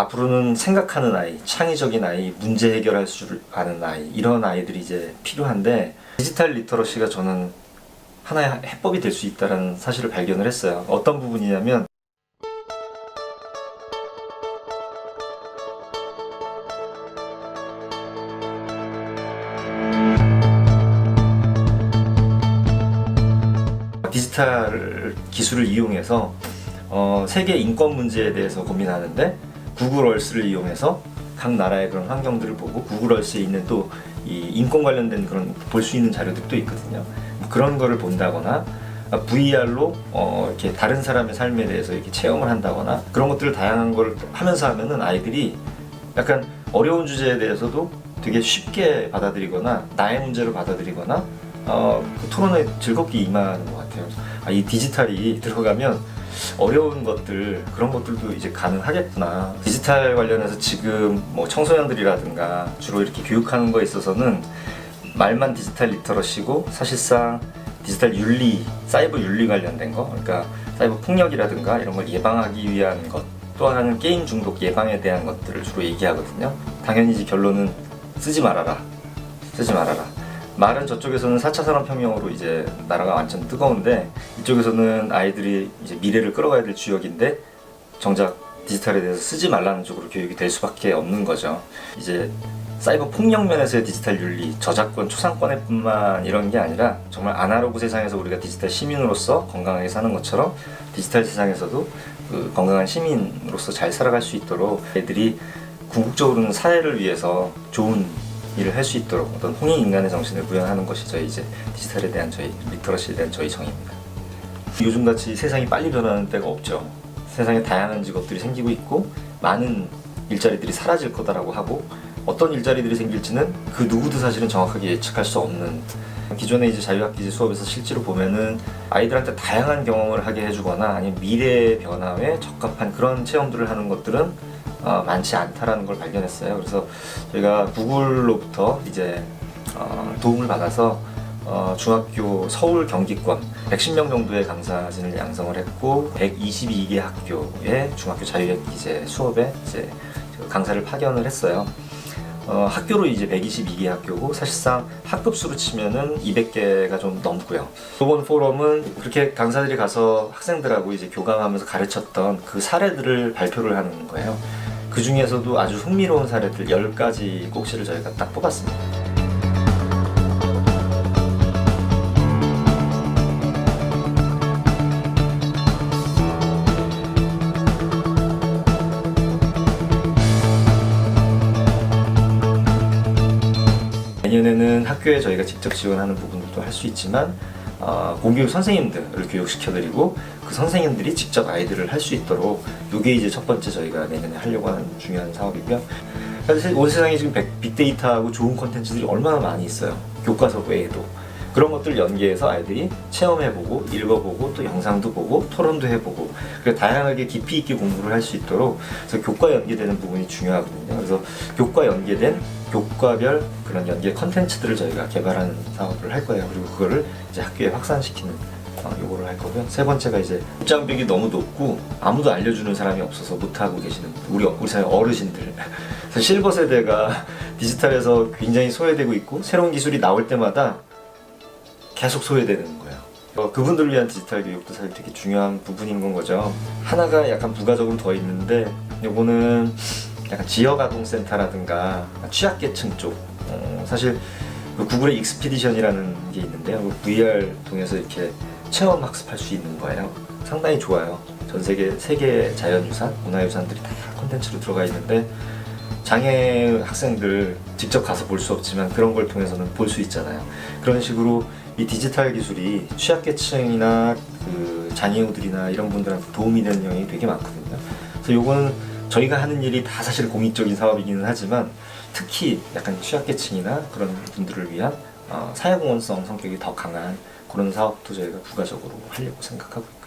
앞으로는 생각하는 아이, 창의적인 아이, 문제 해결할 줄 아는 아이 이런 아이들이 이제 필요한데 디지털 리터러시가 저는 하나의 해법이 될 수 있다는 사실을 발견을 했어요. 어떤 부분이냐면 디지털 기술을 이용해서 어, 세계 인권 문제에 대해서 고민하는데 구글 얼스를 이용해서 각 나라의 그런 환경들을 보고 구글 얼스에 있는 또 이 인권 관련된 그런 볼 수 있는 자료들도 있거든요. 뭐 그런 거를 본다거나 VR로 어, 이렇게 다른 사람의 삶에 대해서 이렇게 체험을 한다거나 그런 것들을 다양한 걸 하면서 하면은 아이들이 약간 어려운 주제에 대해서도 되게 쉽게 받아들이거나 나의 문제로 받아들이거나 어, 그 토론에 즐겁게 임하는 것 같아요. 아, 이 디지털이 들어가면 어려운 것들 그런 것들도 이제 가능하겠구나. 디지털 관련해서 지금 뭐 청소년들이라든가 주로 이렇게 교육하는 거에 있어서는 말만 디지털 리터러시고 사실상 디지털 윤리, 사이버 윤리 관련된 거, 그러니까 사이버 폭력이라든가 이런 걸 예방하기 위한 것, 또 하나는 게임 중독 예방에 대한 것들을 주로 얘기하거든요. 당연히 이제 결론은 쓰지 말아라, 쓰지 말아라. 말은 저쪽에서는 4차 산업혁명으로 이제 나라가 완전 뜨거운데 이쪽에서는 아이들이 이제 미래를 끌어가야 될 주역인데 정작 디지털에 대해서 쓰지 말라는 쪽으로 교육이 될 수밖에 없는 거죠. 이제 사이버 폭력 면에서의 디지털 윤리, 저작권, 초상권의 뿐만 이런 게 아니라 정말 아날로그 세상에서 우리가 디지털 시민으로서 건강하게 사는 것처럼 디지털 세상에서도 그 건강한 시민으로서 잘 살아갈 수 있도록 애들이 궁극적으로는 사회를 위해서 좋은 일을 할 수 있도록 어떤 홍익 인간의 정신을 구현하는 것이 저희 이제 디지털에 대한 저희 리터러시에 대한 저희 정의입니다. 요즘같이 세상이 빨리 변하는 때가 없죠. 세상에 다양한 직업들이 생기고 있고 많은 일자리들이 사라질 거다라고 하고 어떤 일자리들이 생길지는 그 누구도 사실은 정확하게 예측할 수 없는 기존의 이제 자유학기제 수업에서 실제로 보면은 아이들한테 다양한 경험을 하게 해주거나 아니면 미래의 변화에 적합한 그런 체험들을 하는 것들은 어, 많지 않다라는 걸 발견했어요. 그래서 저희가 구글로부터 이제 어, 도움을 받아서 어, 중학교 서울 경기권 110명 정도의 강사진을 양성을 했고 122개 학교의 중학교 자유학기제 수업에 이제 그 강사를 파견을 했어요. 어, 학교로 이제 122개 학교고 사실상 학급 수로 치면은 200개가 좀 넘고요. 이번 포럼은 그렇게 강사들이 가서 학생들하고 이제 교감하면서 가르쳤던 그 사례들을 발표를 하는 거예요. 그 중에서도 아주 흥미로운 사례들 10가지 꼭지를 저희가 딱 뽑았습니다. 내년에는 학교에 저희가 직접 지원하는 부분들도 할 수 있지만 어, 공교육 선생님들을 교육시켜드리고 그 선생님들이 직접 아이들을 할 수 있도록 이게 이제 첫 번째 저희가 내년에 하려고 하는 중요한 사업이고요. 사실 온 세상에 지금 백- 빅데이터하고 좋은 콘텐츠들이 얼마나 많이 있어요. 교과서 외에도. 그런 것들 연계해서 아이들이 체험해보고 읽어보고 또 영상도 보고 토론도 해보고 그리고 다양하게 깊이 있게 공부를 할 수 있도록 그래서 교과 연계되는 부분이 중요하거든요. 그래서 교과 연계된 교과별 그런 연계 컨텐츠들을 저희가 개발하는 사업을 할 거예요. 그리고 그거를 이제 학교에 확산시키는 어, 요거를 할 거고요. 세 번째가 이제 입장벽이 너무 높고 아무도 알려주는 사람이 없어서 못하고 계시는 우리 우리 사회 어르신들. 실버 세대가 디지털에서 굉장히 소외되고 있고 새로운 기술이 나올 때마다 계속 소외되는 거예요. 어, 그분들을 위한 디지털 교육도 사실 되게 중요한 부분인 건 거죠. 하나가 약간 부가적으로 더 있는데 요거는 약간 지역아동센터라든가 취약계층 쪽 어, 사실 그 구글의 익스피디션이라는 게 있는데요. 그 VR 통해서 이렇게 체험 학습할 수 있는 거예요. 상당히 좋아요. 전 세계 세계 자연유산, 문화유산들이 다 콘텐츠로 들어가 있는데 장애 학생들 직접 가서 볼 수 없지만 그런 걸 통해서는 볼 수 있잖아요. 그런 식으로 이 디지털 기술이 취약계층이나 그 장애우들이나 이런 분들한테 도움이 되는 영역이 되게 많거든요. 그래서 요거는 저희가 하는 일이 다 사실 공익적인 사업이기는 하지만 특히 약간 취약계층이나 그런 분들을 위한 어, 사회공헌성 성격이 더 강한 그런 사업도 저희가 부가적으로 하려고 생각하고 있습니다.